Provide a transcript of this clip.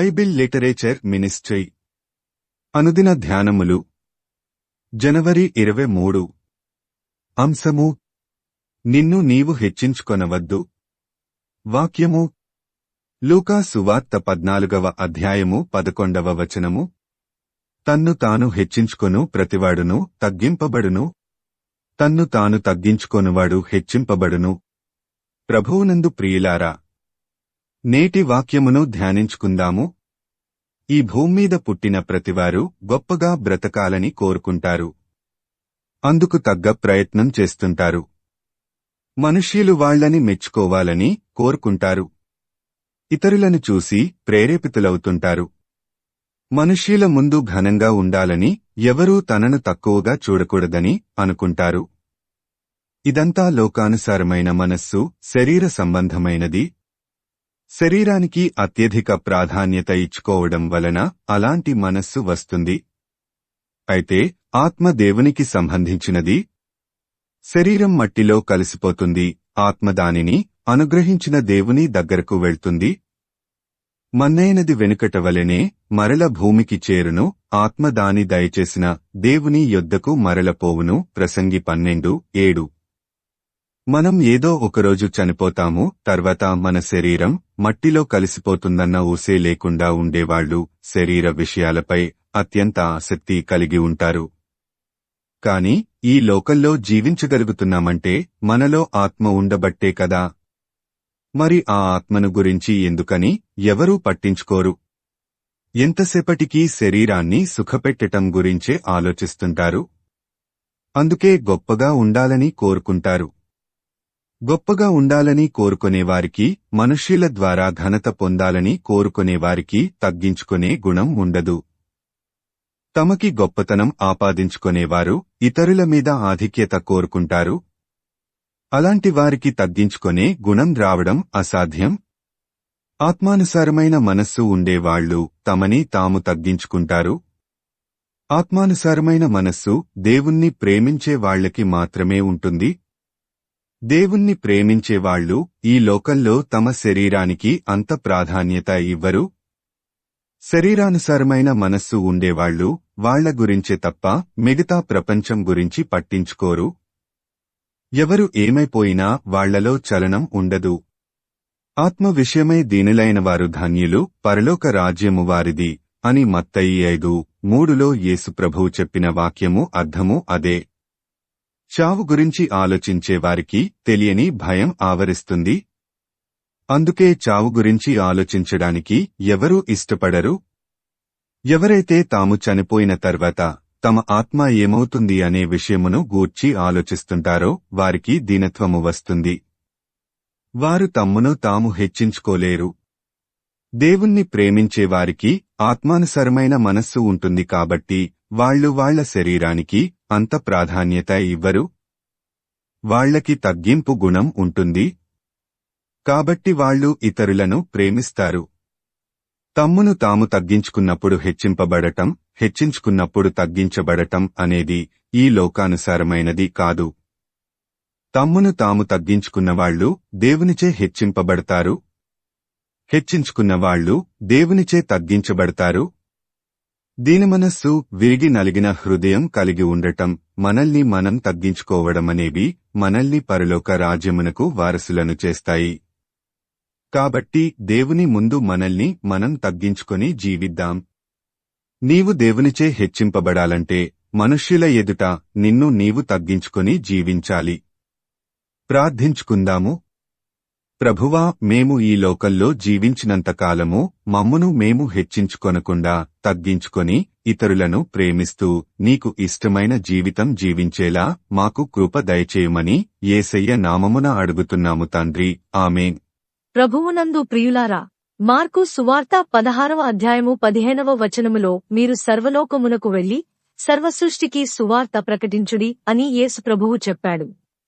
Bible literature ministry. అనుదిన ధ్యానములు. జనవరి ఇరవై మూడు. అంశము. నిన్ను నీవు హెచ్చించుకొనవద్దు. వాక్యము. లూకా సువార్త పద్నాలుగవ అధ్యాయము పదకొండవ వచనము. తన్ను తాను హెచ్చించుకొను ప్రతివాడును తగ్గింపబడును. తన్ను తాను తగ్గించుకొనువాడు హెచ్చింపబడును. ప్రభువునందు ప్రియులారా నేటి వాక్యమును ధ్యానించుకుందాము. ఈ భూమ్మీద పుట్టిన ప్రతివారు గొప్పగా బ్రతకాలని కోరుకుంటారు. అందుకు తగ్గ ప్రయత్నం చేస్తుంటారు. మనుష్యులు వాళ్ళని మెచ్చుకోవాలని కోరుకుంటారు. ఇతరులను చూసి ప్రేరేపితులవుతుంటారు. మనుష్యుల ముందు ఘనంగా ఉండాలని ఎవరూ తనను తక్కువగా చూడకూడదని అనుకుంటారు. ఇదంతా లోకానుసారమైన మనస్సు శరీర సంబంధమైనది శరీరానికి అత్యధిక ప్రాధాన్యత ఇచ్చుకోవడం వలన అలాంటి మనస్సు వస్తుంది. అయితే ఆత్మ దేవునికి సంబంధించినది. శరీరం మట్టిలో కలిసిపోతుంది. ఆత్మ దానిని అనుగ్రహించిన దేవుని దగ్గరకు వెళ్తుంది. మన్నైనది వెనుకట వలెనే మరల భూమికి చేరును. ఆత్మ దాని దయచేసిన దేవుని యొద్దకు మరలపోవును ప్రసంగి పన్నెండు ఏడు. మనం ఏదో ఒకరోజు చనిపోతాము తర్వాత మన శరీరం మట్టిలో కలిసిపోతుందన్న ఊసే లేకుండా ఉండేవాళ్ళు శరీర విషయాలపై అత్యంత ఆసక్తి కలిగి ఉంటారు. కాని ఈ లోకల్లో జీవించగలుగుతున్నామంటే మనలో ఆత్మ ఉండబట్టే కదా? మరి ఆ ఆత్మను గురించి ఎందుకని ఎవరూ పట్టించుకోరు. ఎంతసేపటికీ శరీరాన్ని సుఖపెట్టటం గురించే ఆలోచిస్తుంటారు. అందుకే గొప్పగా ఉండాలని కోరుకుంటారు. గొప్పగా ఉండాలని కోరుకునేవారికి మనుష్యుల ద్వారా ఘనత పొందాలని కోరుకునేవారికి తగ్గించుకునే గుణం ఉండదు. తమకి గొప్పతనం ఆపాదించుకునేవారు ఇతరుల మీద ఆధిక్యత కోరుకుంటారు. అలాంటి వారికి తగ్గించుకొనే గుణం రావడం అసాధ్యం. ఆత్మానుసారమైన మనస్సు ఉండేవాళ్ళు తమని తాము తగ్గించుకుంటారు. ఆత్మానుసారమైన మనస్సు దేవుణ్ణి ప్రేమించే వాళ్ళకి మాత్రమే ఉంటుంది దేవుణ్ణి ప్రేమించేవాళ్ళు ఈ లోకంలో తమ శరీరానికి అంత ప్రాధాన్యత ఇవ్వరు. శరీరానుసారమైన మనస్సు ఉండేవాళ్ళు వాళ్ళ గురించే తప్ప మిగతా ప్రపంచం గురించి పట్టించుకోరు. ఎవరు ఏమైపోయినా వాళ్ళలో చలనం ఉండదు. ఆత్మ విషయమై దీనులైన ధన్యులు పరలోక రాజ్యము వారిది అని మత్తయి ఐదు మూడులో యేసుప్రభువు చెప్పిన వాక్యము అర్థము అదే. చావు గురించి ఆలోచించే వారికి తెలియని భయం ఆవరిస్తుంది. అందుకే చావు గురించి ఆలోచించడానికి ఎవరూ ఇష్టపడరు? ఎవరైతే తాము చనిపోయిన తర్వాత తమ ఆత్మ ఏమవుతుంది అనే విషయమును గూర్చి ఆలోచిస్తుంటారో వారికి దీనత్వము వస్తుంది. వారు తమ్మును తాము హెచ్చించుకోలేరు. దేవుణ్ణి ప్రేమించే వారికి ఆత్మానుసరమైన మనస్సు ఉంటుంది కాబట్టి వాళ్ళు వాళ్ళ శరీరానికి అంత ప్రాధాన్యత ఇవ్వరు? వాళ్ళకి తగ్గింపు గుణం ఉంటుంది. కాబట్టి వాళ్ళు ఇతరులను ప్రేమిస్తారు. తమ్మును తాము తగ్గించుకున్నప్పుడు హెచ్చింపబడటం హెచ్చించుకున్నప్పుడు తగ్గించబడటం అనేది ఈ లోకానుసారమైనది కాదు. తమ్మును తాము తగ్గించుకున్నవాళ్ళు దేవునిచే హెచ్చింపబడతారు. హెచ్చించుకున్నవాళ్ళు దేవునిచే తగ్గించబడతారు. దీని మనస్సు విరిగి నలిగిన హృదయం కలిగి ఉండటం మనల్ని మనం తగ్గించుకోవడమనేవి మనల్ని పరలోక రాజ్యమునకు వారసులను చేస్తాయి. కాబట్టి దేవుని ముందు మనల్ని మనం తగ్గించుకొని జీవిద్దాం. నీవు దేవునిచే హెచ్చింపబడాలంటే మనుష్యుల ఎదుట నిన్ను నీవు తగ్గించుకొని జీవించాలి. ప్రార్థించుకుందాము. ప్రభువా మేము ఈ లోకల్లో జీవించినంతకాలము మమ్మును మేము హెచ్చించుకొనకుండా తగ్గించుకొని ఇతరులను ప్రేమిస్తూ నీకు ఇష్టమైన జీవితం జీవించేలా మాకు కృప దయచేయమని ఏసయ్య నామమున అడుగుతున్నాము తండ్రి. ఆమె ప్రభువునందు ప్రియులారా మార్కు సువార్త పదహారవ అధ్యాయము పదిహేనవ వచనములో మీరు సర్వలోకమునకు వెళ్ళి సర్వసృష్టికి సువార్త ప్రకటించుడి అని యేసు ప్రభువు చెప్పాడు.